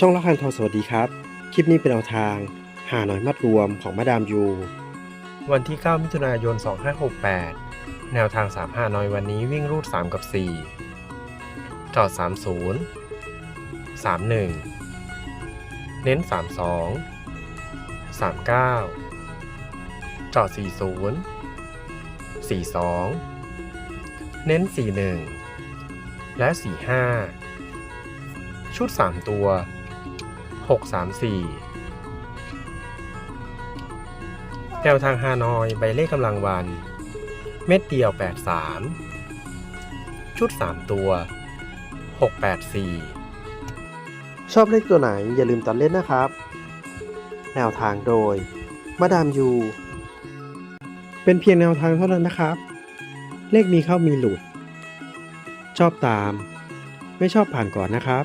ช่องละคันทองสวัสดีครับ คลิปนี้เป็นแนวทาง หาหน่อยมัดรวมของมาดามยู วันที่ 9 มิถุนายน 2568 แนวทาง3หาหน่อยวันนี้วิ่งรูด 3 กับ 4 จอด 30 31 เน้น 32 39 จอด 40 42 เน้น 41 และ 45 ชุด 3 ตัว 3 4 แนวทางฮานอยใบเลขกำลังวัน เม็ดเดียว 83 ชุด 3 ตัว 684 ชอบเลขตัวไหนอย่าลืมตัดเล่นนะครับ แนวทางโดย มาดามยู เป็นเพียงแนวทางเท่านั้นนะครับ เลขมีเข้ามีหลุด ชอบตาม ไม่ชอบผ่านก่อนนะครับ